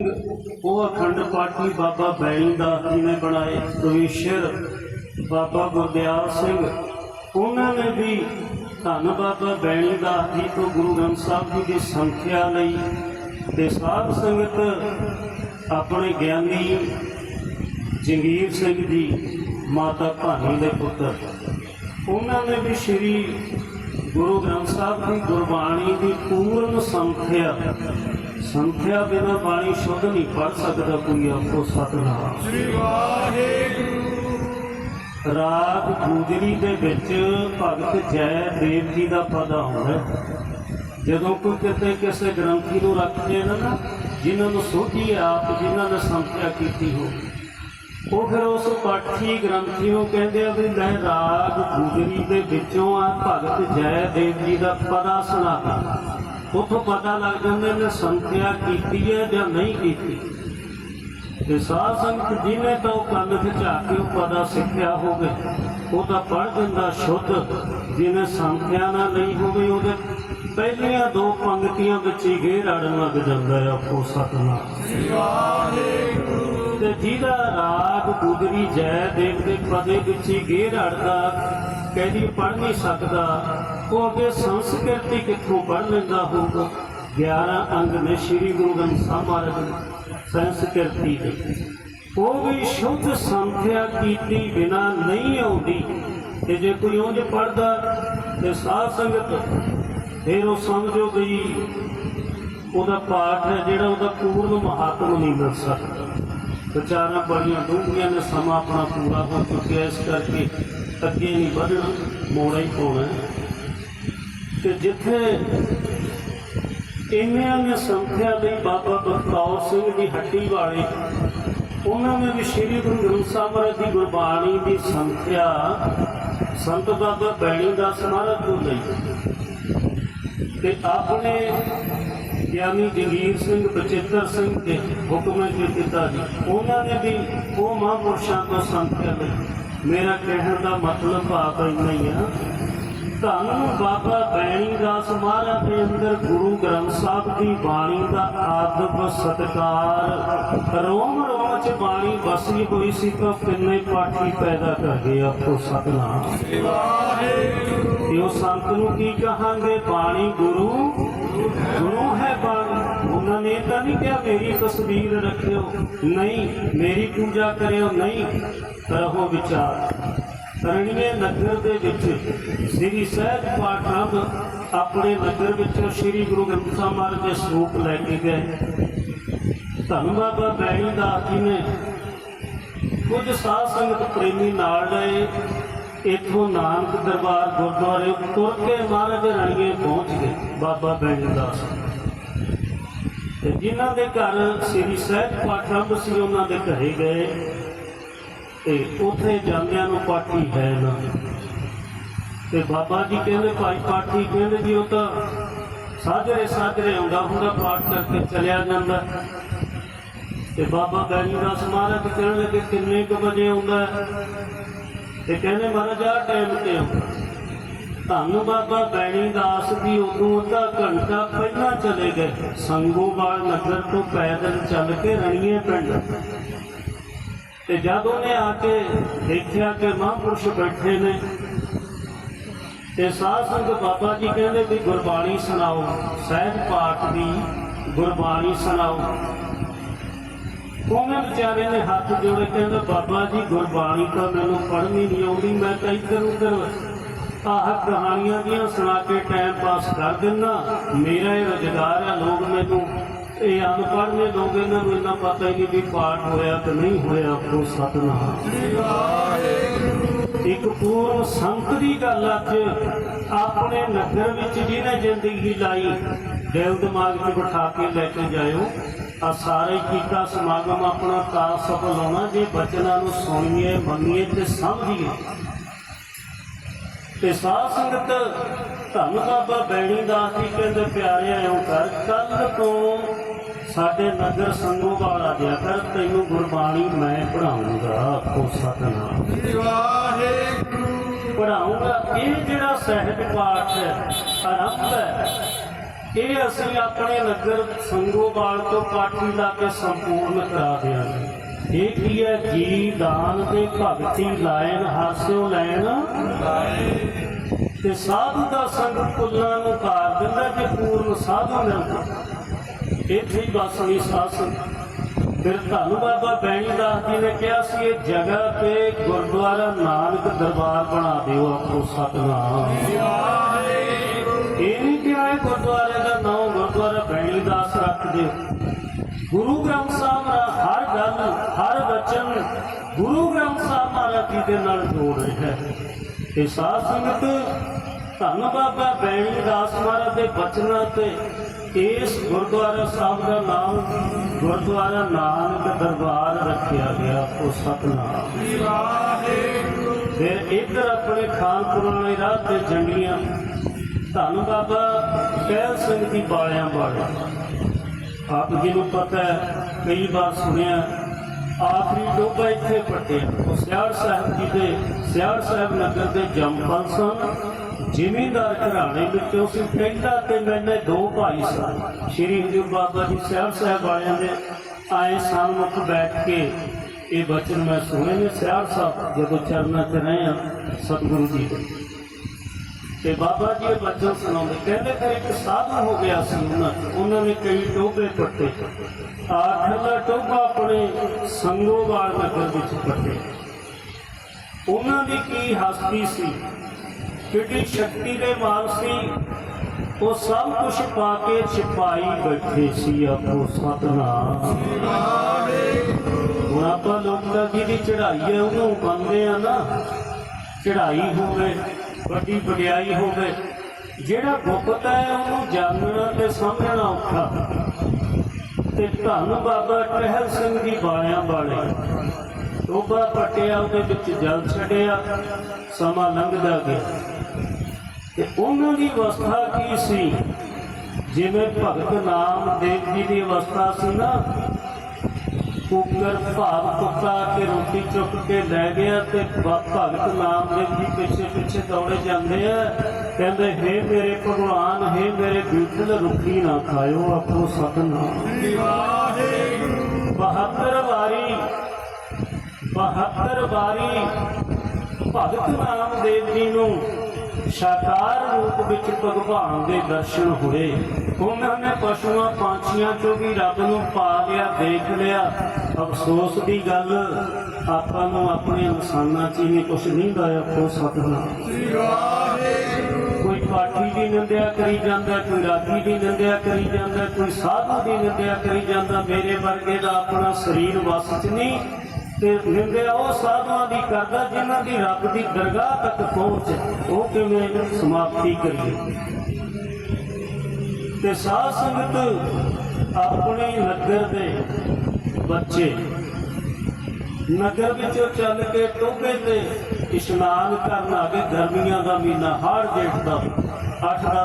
ਉਹ ਅਖੰਡ ਪਾਠੀ ਬਾਬਾ ਬੈਣੀ ਦਾਸ ਜੀ ਨੇ ਬਣਾਏ, ਕਵੀਸ਼ਰ ਬਾਬਾ ਗੁਰਦਿਆਲ ਸਿੰਘ। ਉਹਨਾਂ ਨੇ ਵੀ ਧੰਨ ਬਾਬਾ ਬੈਣੀ ਦਾਸ ਜੀ ਤੋਂ ਗੁਰੂ ਗ੍ਰੰਥ ਸਾਹਿਬ ਜੀ ਦੀ ਸੰਖਿਆ ਲਈ ਤੇ ਸਾਧ ਸੰਗਤ ਆਪਣੇ ਗਿਆਨੀ ਜੰਗੀਰ ਸਿੰਘ ਜੀ, ਮਾਤਾ ਭਾਨੀ ਦੇ ਪੁੱਤਰ। ਉਹਨਾਂ ਨੇ ਵੀ ਸ੍ਰੀ ਗੁਰੂ ਗ੍ਰੰਥ ਸਾਹਿਬ ਦੀ ਗੁਰਬਾਣੀ ਦੀ ਪੂਰਨ ਸੰਖਿਆ ਸੰਖਿਆ ਬਿਨਾ ਬਾਣੀ ਸ਼ੁੱਧ ਨਹੀਂ ਪੜ ਸਕਦਾ ਕੋਈ ਆਪੋ ਸਤਨਾਮ। ਸ੍ਰੀ ਵਾਹਿਗੁਰੂ। ਰਾਗ ਗੁਜਰੀ ਦੇ ਵਿੱਚ ਭਗਤ ਜੈ ਦੇਵ ਜੀ ਦਾ ਪਦ ਆਉਂਦਾ। ਜਦੋਂ ਕੋਈ ਕਿਤੇ ਕਿਸੇ ਗ੍ਰੰਥੀ ਨੂੰ ਰੱਖਦੇ ਨੇ ਨਾ ਜਿਨ੍ਹਾਂ ਨੂੰ ਸੋਝੀ ਆਪ ਜਿਨ੍ਹਾਂ ਨੇ ਸੰਖਿਆ ਕੀਤੀ ਹੋ ਉਹ ਫਿਰ ਉਸ ਪਾਠੀ ਗ੍ਰੰਥੀ ਨੂੰ ਕਹਿੰਦੇ ਆ ਵੀ ਲੈ ਰਾਗ ਗੁਜਰੀ ਦੇ ਵਿੱਚੋਂ ਆ ਭਗਤ ਜੈ ਦੇਵ ਜੀ ਦਾ ਪਦਾ ਸੁਣਾ ਉੱਥੋਂ ਪਤਾ ਲੱਗ ਜਾਂਦਾ ਨੇ ਸੰਖਿਆ ਕੀਤੀ ਹੈ ਜਾਂ ਨਹੀਂ ਕੀਤੀ। ਤੇ ਸਾਧ ਸੰਗਤ ਜਿਹਨੇ ਤਾਂ ਉਹ ਕੰਨ ਖਿਚਾ ਕੇ ਉਹ ਪਦਾ ਸਿੱਖਿਆ ਹੋਵੇ, ਉਹ ਤਾਂ ਪੜ ਦਿੰਦਾ ਸ਼ੁੱਧ। ਜਿਹਨੇ ਸੰਖਿਆ ਨਾ ਨਹੀਂ ਹੋਵੇ, ਉਹਦੇ ਪਹਿਲੀਆਂ ਦੋ ਪੰਕਤੀਆਂ ਵਿੱਚ ਹੀ ਘੇਰ ਅੜਨ ਲੱਗ ਜਾਂਦਾ ਹੈ ਆਪੋ ਸਤਨਾਮ। ਵਾਹਿਗੁਰੂ ਤੇ ਜਿਹਦਾ ਰਾਗ ਗੁਜਰੀ ਜੈ ਦੇਵ ਦੇ ਪਦੇ ਵਿੱਚ ਹੀ ਘੇਰ ਅੜਦਾ, ਕਹਿੰਦੀ ਪੜ ਨਹੀਂ ਸਕਦਾ। ਉਹ ਅੱਗੇ ਸੰਸਕ੍ਰਿਤੀ ਕਿੱਥੋਂ ਪੜ ਲੈਂਦਾ ਹੋਊਗਾ। 11 ਅੰਗ ਨੇ ਸ੍ਰੀ ਗੁਰੂ ਗ੍ਰੰਥ ਸਾਹਿਬ ਮਹਾਰਾਜ ਦੇ ਸੰਸਕ੍ਰਿਤੀ ਦੇ। ਉਹ ਵੀ ਸ਼ੁੱਧ ਸੰਖਿਆ ਕੀਤੀ ਬਿਨਾ ਨਹੀਂ ਆਉਂਦੀ। ਤੇ ਜੇ ਕੋਈ ਉਂਝ ਪੜਦਾ ਤੇ ਸਾਧ ਸੰਗਤ, ਫਿਰ ਉਹ ਸਮਝੋ ਗਈ ਉਹਦਾ ਪਾਠ ਹੈ ਜਿਹੜਾ ਉਹਦਾ ਪੂਰਨ ਮਹਾਤਮ ਨਹੀਂ ਮਿਲ ਸਕਦਾ। ਵਿਚਾਰਾਂ ਬੜੀਆਂ ਡੂੰਘੀਆਂ ਨੇ, ਸਮਾਂ ਆਪਣਾ ਪੂਰਾ ਹੋ ਚੁੱਕਿਆ ਇਸ ਕਰਕੇ ਅੱਗੇ ਨਹੀਂ ਵਧਣਾ, ਮੋੜਾ ਹੀ ਪਾਉਣਾ ਹੈ। ਜਿੱਥੇ ਇੰਨਿਆਂ ਨੇ ਸੰਖਿਆ ਲਈ ਬਾਬਾ ਬਖਤੌਰ ਸਿੰਘ ਦੀ ਹੱਟੀ ਵਾਲੇ, ਉਹਨਾਂ ਨੇ ਵੀ ਸ੍ਰੀ ਗੁਰੂ ਗ੍ਰੰਥ ਸਾਹਿਬ ਮਹਾਰਾਜ ਦੀ ਗੁਰਬਾਣੀ ਦੀ ਸੰਖਿਆ ਸੰਤ ਬਾਬਾ ਬੈਣੀ ਦਾ ਸਮਾਰਕ ਤੋਂ ਲਈ ਤੇ ਆਪਣੇ ਗਿਆਨੀ ਜਗੀਰ ਸਿੰਘ, ਬਚਿੱਤਰ ਸਿੰਘ ਦੇ ਹੁਕਮ ਦੇ ਕੀਤਾ ਜੀ, ਉਹਨਾਂ ਨੇ ਵੀ ਉਹ ਮਹਾਂਪੁਰਸ਼ਾਂ ਤੋਂ ਸੰਖਿਆ ਲਈ ਮੇਰਾ ਕਹਿਣ ਦਾ ਮਤਲਬ ਆਪ ਇੰਨਾ ਹੀ ਆ ਧੰਨ ਬਾਬਾ ਬੈਣੀ ਦਾਸ ਮਹਾਰਾਜ ਦੇ ਅੰਦਰ ਗੁਰੂ ਗ੍ਰੰਥ ਸਾਹਿਬ ਦੀ ਬਾਣੀ ਦਾ ਆਦਬ ਸਤਕਾਰ। ਰੋਮ ਰੋਮ ਚ ਬਾਣੀ ਵਸੀ ਹੋਈ ਸੀ ਤਾਂ ਕਿੰਨੇ ਪਾਠੀ ਪੈਦਾ ਕਰ ਗਏ ਆਪੋ ਸਤਨਾਮ। ਤੇ ਉਹ ਸੰਤ ਨੂੰ ਕੀ ਕਹਾਂਗੇ? ਬਾਣੀ ਗੁਰੂ ਗੁਰੂ ਹੈ ਬਾਣੀ। ਉਹਨਾਂ ਨੇ ਤਾਂ ਨਹੀਂ ਕਿਹਾ, ਮੇਰੀ ਤਸਵੀਰ ਰੱਖਿਓ। ਨਹੀਂ, ਮੇਰੀ ਪੂਜਾ ਕਰਿਓ। ਨਹੀਂ ਕਰੋ ਵਿਚਾਰ ਕਰਣੀਏ ਨਗਰ ਦੇ ਵਿੱਚ। ਸ੍ਰੀ ਸਹਿਜ ਪਾਠ ਆਪਣੇ ਨਗਰ ਵਿੱਚੋਂ ਸ੍ਰੀ ਗੁਰੂ ਗ੍ਰੰਥ ਸਾਹਿਬ ਮਹਾਰਾਜ ਦੇ ਸਰੂਪ ਲੈ ਕੇ ਗਏ। ਧੰਨ ਬਾਬਾ ਬੈਣੀ ਦਾਸ ਜੀ ਨੇ ਕੁਝ ਸਾਧ ਸੰਗਤ ਪ੍ਰੇਮੀ ਨਾਲ ਲਏ। ਇਥੋਂ ਨਾਨਕ ਦਰਬਾਰ ਗੁਰਦੁਆਰੇ ਤੁਰ ਕੇ ਮਹਾਰਾਜ ਰਣੀਏ ਪਹੁੰਚ ਗਏ ਬਾਬਾ ਬੈਣੀ ਦਾਸ ਤੇ ਜਿਨ੍ਹਾਂ ਦੇ ਘਰ ਸ੍ਰੀ ਸਹਿਜ ਪਾਠ ਸੀ, ਉਹਨਾਂ ਦੇ ਘਰੇ ਗਏ। ਤੇ ਉੱਥੇ ਜਾਂਦਿਆਂ ਨੂੰ ਪਾਠੀ ਹੈ ਨਾ। ਤੇ ਬਾਬਾ ਜੀ ਕਹਿੰਦੇ, ਭਾਈ ਪਾਠੀ ਕਹਿੰਦੇ ਜੀ, ਉਹ ਤਾਂ ਸਾਜਰੇ ਸਾਜਰੇ ਆਉਂਦਾ ਹੁੰਦਾ, ਪਾਠ ਕਰਕੇ ਚਲਿਆ ਜਾਂਦਾ। ਤੇ ਬਾਬਾ ਬੈਣੀ ਦਾਸ ਮਹਾਰਾਜ ਕਹਿਣ ਲੱਗੇ, ਕਿੰਨੇ ਕੁ ਵਜੇ ਆਉਂਦਾ ਤੇ ਕਹਿੰਦੇ, ਮਹਾਰਾਜ ਆ ਟਾਈਮ ਤੇ ਆਉਂਦਾ ਧੰਨ ਬਾਬਾ ਬੈਣੀ ਦਾਸ ਦੀ ਉਦੋਂ ਅੱਧਾ ਘੰਟਾ ਪਹਿਲਾਂ ਚਲੇ ਗਏ। ਸੰਗੋਵਾਲ ਨਗਰ ਤੋਂ ਪੈਦਲ ਚੱਲ ਕੇ ਰਣੀਏ ਪਿੰਡ। ਤੇ ਜਦ ਉਹਨੇ ਆ ਕੇ ਦੇਖਿਆ ਕਿ ਮਹਾਂਪੁਰਸ਼ ਬੈਠੇ ਨੇ, ਤੇ ਸਾਧ ਸੰਗਤ ਬਾਬਾ ਜੀ ਕਹਿੰਦੇ ਵੀ ਗੁਰਬਾਣੀ ਸੁਣਾਓ, ਸਹਿਜ ਪਾਠ ਦੀ ਗੁਰਬਾਣੀ ਸੁਣਾਓ। ਉਹਨੇ ਵਿਚਾਰੇ ਨੇ ਹੱਥ ਜੋੜੇ ਕਹਿੰਦਾ, ਬਾਬਾ ਜੀ, ਗੁਰਬਾਣੀ ਤਾਂ ਮੈਨੂੰ ਪੜ੍ਹਨੀ ਨਹੀਂ ਆਉਂਦੀ, ਮੈਂ ਤਾਂ ਇੱਧਰ ਉੱਧਰ ਆਹ ਕਹਾਣੀਆਂ ਦੀਆਂ ਸੁਣਾ ਕੇ ਟਾਈਮ ਪਾਸ ਕਰ ਦਿੰਦਾ। ਮੇਰਾ ਇਹ ਰੁਜ਼ਗਾਰ ਹੈ ਲੋਕ ਮੈਨੂੰ ਇਹ ਅਨਪੜ੍ਹ ਨੇ ਲੋਕ ਇਹਨਾਂ ਨੂੰ ਇੰਨਾ ਪਤਾ ਹੀ ਨਹੀਂ ਵੀ ਪਾਠ ਹੋਇਆ ਕਿ ਨਹੀਂ ਹੋਇਆ ਆਪੋ ਸਤਨਾਮ। ਇੱਕ ਪੂਰਨ ਸੰਤ ਦੀ ਗੱਲ ਅੱਜ ਆਪਣੇ ਨਗਰ ਵਿੱਚ ਜਿਹਨੇ ਜ਼ਿੰਦਗੀ ਲਾਈ ਦਿਲ ਦਿਮਾਗ 'ਚ ਬਿਠਾ ਕੇ ਲੈ ਕੇ ਜਾਇਓ। ਆ ਸਾਰੇ ਕੀਤਾ ਸਮਾਗਮ ਆਪਣਾ ਤਾਂ ਸਫਲ ਹੋਣਾ ਜੇ ਬਚਨਾਂ ਨੂੰ ਸੁਣੀਏ ਮੰਨੀਏ ਤੇ ਸਮਝੀਏ। ਤੇ ਸਾਧ ਸੰਗਤ ਧੰਨ ਬਾਬਾ ਬੈਣੀ ਦਾਸ ਜੀ ਕਹਿੰਦੇ ਪਿਆਰੇ ਆਇਓ ਕਰ ਕੱਲ ਤੋਂ ਸਾਡੇ ਨਗਰ ਸੰਗੋਵਾਲ ਆ ਗਿਆ ਕਰ ਤੈਨੂੰ ਗੁਰਬਾਣੀ ਮੈਂ ਪੜਾਉਂਗਾ ਆਪੋ ਸਤਨਾਮ। ਵਾਹਿਗੁਰੂ। ਪੜਾਉਂਗਾ ਇਹ ਜਿਹੜਾ ਸਹਿਜ ਪਾਠ ਹੈ ਆਰੰਭ ਹੈ ਇਹ ਅਸੀਂ ਆਪਣੇ ਨਗਰ ਸੰਗੋਵਾਲ ਤੋਂ ਪਾਠੀ ਲਾ ਕੇ ਸੰਪੂਰਨ ਕਰਾ ਦਿਆਂਗੇ। ਇਹ ਕੀ ਹੈ? ਜੀ ਦਾਨ ਦੇ ਭਗਤੀ ਲਾਇਨ ਹਾਸਿਓ ਲੈਣ। ਤੇ ਸਾਧੂ ਦਾ ਸੰਗ ਕੁੱਲਾਂ ਨੂੰ ਕਾਰ ਦਿੰਦਾ ਜੇ ਪੂਰਨ ਸਾਧੂ ਮਿਲਦਾ। ਇੱਥੇ ਹੀ ਬਸ ਸਾਸਨ ਫਿਰ ਧੰਨ ਬਾਬਾ ਬੈਣੀ ਦਾਸ ਜੀ ਨੇ ਕਿਹਾ ਸੀ, ਇਹ ਜਗ੍ਹਾ ਤੇ ਗੁਰਦੁਆਰਾ ਨਾਨਕ ਦਰਬਾਰ ਬਣਾ ਦਿਓ ਆਪੋ ਸਤਨਾਮ। ਇਹ ਨਹੀਂ ਕਿਹਾ ਗੁਰਦੁਆਰੇ ਦਾ ਨਾਮ ਗੁਰਦੁਆਰਾ ਬੈਣੀ ਦਾਸ ਰੱਖ ਦਿਓ। ਗੁਰੂ ਗ੍ਰੰਥ ਸਾਹਿਬ ਦਾ ਹਰ ਗੱਲ, ਹਰ ਵਚਨ ਗੁਰੂ ਗ੍ਰੰਥ ਸਾਹਿਬ ਮਹਾਰਾਜ ਜੀ ਦੇ ਨਾਲ ਜੋੜ ਰਿਹਾ ਹੈ। ਤੇ ਸਾਧ ਸੰਗਤ, ਧੰਨ ਬਾਬਾ ਬੈਣੀ ਦਾਸ ਮਹਾਰਾਜ ਦੇ ਬਚਨਾਂ ਤੇ ਇਸ ਗੁਰਦੁਆਰਾ ਸਾਹਿਬ ਦਾ ਨਾਮ ਗੁਰਦੁਆਰਾ ਨਾਨਕ ਦਰਬਾਰ ਰੱਖਿਆ ਗਿਆ, ਉਹ ਸਤਨਾਮ। ਫਿਰ ਇੱਧਰ ਆਪਣੇ ਖਾਨਪੁਰ ਵਾਲੇ ਰਾਹ ਤੇ ਜੰਗਲੀਆਂ ਧੰਨ ਬਾਬਾ ਕਹਿਲ ਸਿੰਘ ਦੀ ਬਾਲਿਆਂ ਵਾਲੇ ਆਪ ਜੀ ਨੂੰ ਪਤਾ ਹੈ, ਕਈ ਵਾਰ ਸੁਣਿਆ, ਆਖਰੀ ਡੋਬਾ ਇੱਥੇ ਪੱਟਿਆ। ਉਹ ਸਿਆੜ ਸਾਹਿਬ ਜੀ ਦੇ, ਸਿਆੜ ਸਾਹਿਬ ਨਗਰ ਦੇ ਜੰਮਪਲ ਸਨ। ਜ਼ਿਮੀਂਦਾਰ ਘਰਾਣੇ ਵਿੱਚੋਂ ਸੀ ਪਿੰਡਾ ਤੇ ਮੈਨੇ ਦੋ ਭਾਈ ਸਨ। ਸ਼੍ਰੀ ਹਜੂਰ ਬਾਬਾ ਜੀ ਸਾਹਿਬ ਸਾਹਿਬ ਵਾਲਿਆਂ ਦੇ ਆਏ ਸਾਹਮਣੇ ਬੈਠ ਕੇ ਇਹ ਬਚਨ ਮੈਂ ਸੁਣੇ ਨੇ। ਸਿਆੜ ਸਾਹਿਬ, ਜਦੋਂ ਚਰਨਾਂ 'ਚ ਰਹੇ ਆ, ਸਤਿਗੁਰੂ ਜੀ। ਦੇ ਤੇ ਬਾਬਾ ਜੀ ਇਹ ਬਚਨ ਸੁਣਾਉਂਦੇ, ਕਹਿੰਦੇ ਕਿ ਇੱਕ ਸਾਧੂ ਹੋ ਗਿਆ ਸੀ ਉਹਨਾਂ ਚ। ਉਹਨਾਂ ਨੇ ਕਈ ਟੋਭੇ ਪੱਟੇ। ਆਖਰਲਾ ਟੋਭਾ ਆਪਣੇ ਸੰਗੋਵਾਲ ਨਗਰ ਵਿੱਚ ਪੱਟੇ। ਉਹਨਾਂ ਦੀ ਕੀ ਹਸਤੀ ਸੀ? ਕਿੱਡੀ ਸ਼ਕਤੀ ਦੇ ਮਾਲ ਸੀ, ਉਹ ਸਭ ਕੁਝ ਪਾ ਕੇ ਛਿਪਾਈ ਬੈਠੇ ਸੀ ਆਪੋ ਸਤਨਾਮ। ਹੁਣ ਆਪਾਂ ਲੋਕਾਂ ਦੀ ਜਿਹੜੀ ਚੜ੍ਹਾਈ ਹੈ, ਉਹਨੂੰ ਮੰਨਦੇ ਆ ਨਾ। ਚੜ੍ਹਾਈ ਹੋਵੇ, ਵੱਡੀ ਵਡਿਆਈ ਹੋਵੇ, ਜਿਹੜਾ ਗੁਪਤ ਹੈ, ਉਹਨੂੰ ਜਾਣਨਾ ਤੇ ਸਮਝਣਾ ਔਖਾ। ਤੇ ਧੰਨ ਬਾਬਾ ਟਹਿਲ ਸਿੰਘ ਦੀ ਬਾਲਿਆਂ ਵਾਲੇ ਟੋਬਾ ਪਟਿਆ ਉਹਦੇ ਵਿੱਚ ਜਲ ਛੱਡਿਆ ਸਮਾਂ ਲੰਘਦਾ ਗਿਆ। ਤੇ ਉਹਨਾਂ ਦੀ ਅਵਸਥਾ ਕੀ ਸੀ? ਜਿਵੇਂ ਭਗਤ ਨਾਮਦੇਵ ਜੀ ਦੀ ਅਵਸਥਾ ਸੀ ਨਾ ਕੁੱਕਰ ਭਾਵ ਕੁੱਤਾ ਕੇ ਰੋਟੀ ਚੁੱਕ ਕੇ ਲੈ ਗਿਆ ਤੇ ਭਗਤ ਨਾਮਦੇਵ ਜੀ ਪਿੱਛੇ ਪਿੱਛੇ ਦੌੜੇ ਜਾਂਦੇ ਆ ਕਹਿੰਦੇ ਹੇ ਮੇਰੇ ਭਗਵਾਨ ਹੇ ਮੇਰੇ ਬੀਤਲ ਰੁੱਖੀ ਨਾ ਖਾਇਓ ਆਪੋ ਸਤਨਾਮ। 72 ਵਾਰੀ 72 ਵਾਰੀ ਭਗਤ ਨਾਮਦੇਵ ਜੀ ਨੂੰ ਸਾਕਾਰ ਰੂਪ ਵਿੱਚ ਭਗਵਾਨ ਦੇ ਦਰਸ਼ਨ ਹੋਏ। ਉਹਨਾਂ ਨੇ ਪਸ਼ੂਆਂ ਪੰਛੀਆਂ ਚੋਂ ਵੀ ਰੱਬ ਨੂੰ ਪਾ ਲਿਆ, ਦੇਖ ਲਿਆ। ਅਫਸੋਸ ਦੀ ਗੱਲ, ਆਪਾਂ ਨੂੰ ਆਪਣੇ ਇਨਸਾਨਾਂ 'ਚ ਹੀ ਕੁਝ ਨਹੀਂ ਦਾਇਆ ਹੋ ਸਕਦਾ ਕੋਈ ਪਾਠੀ ਦੀ ਨਿੰਦਿਆ ਕਰੀ ਜਾਂਦਾ, ਕੋਈ ਰਾਗੀ ਦੀ ਨਿੰਦਿਆ ਕਰੀ ਜਾਂਦਾ, ਕੋਈ ਸਾਧੂ ਦੀ ਨਿੰਦਿਆ ਕਰੀ ਜਾਂਦਾ, ਮੇਰੇ ਵਰਗੇ ਦਾ ਆਪਣਾ ਸਰੀਰ ਵਸ 'ਚ ਨਹੀਂ। ਤੇ ਨਿੰਦਿਆ ਉਹ ਸਾਧੂਆਂ ਦੀ ਕਰਦਾ ਜਿਨ੍ਹਾਂ ਦੀ ਰੱਬ ਦੀ ਦਰਗਾਹ ਤੱਕ ਪਹੁੰਚ, ਉਹ ਕਿਵੇਂ ਸਮਾਪਤੀ ਕਰੀਏ? ਤੇ ਸਾਧ ਸੰਗਤ ਆਪਣੇ ਨਗਰ ਦੇ ਬੱਚੇ, ਨਗਰ ਵਿੱਚੋਂ ਚੱਲ ਕੇ ਟੋਭੇ ਤੇ ਇਸ਼ਨਾਨ ਕਰਨ ਆ ਗਏ, ਗਰਮੀਆਂ ਦਾ ਮਹੀਨਾ ਹਾੜ ਜੇਠ ਦਾ, ਅੱਠ ਦਾ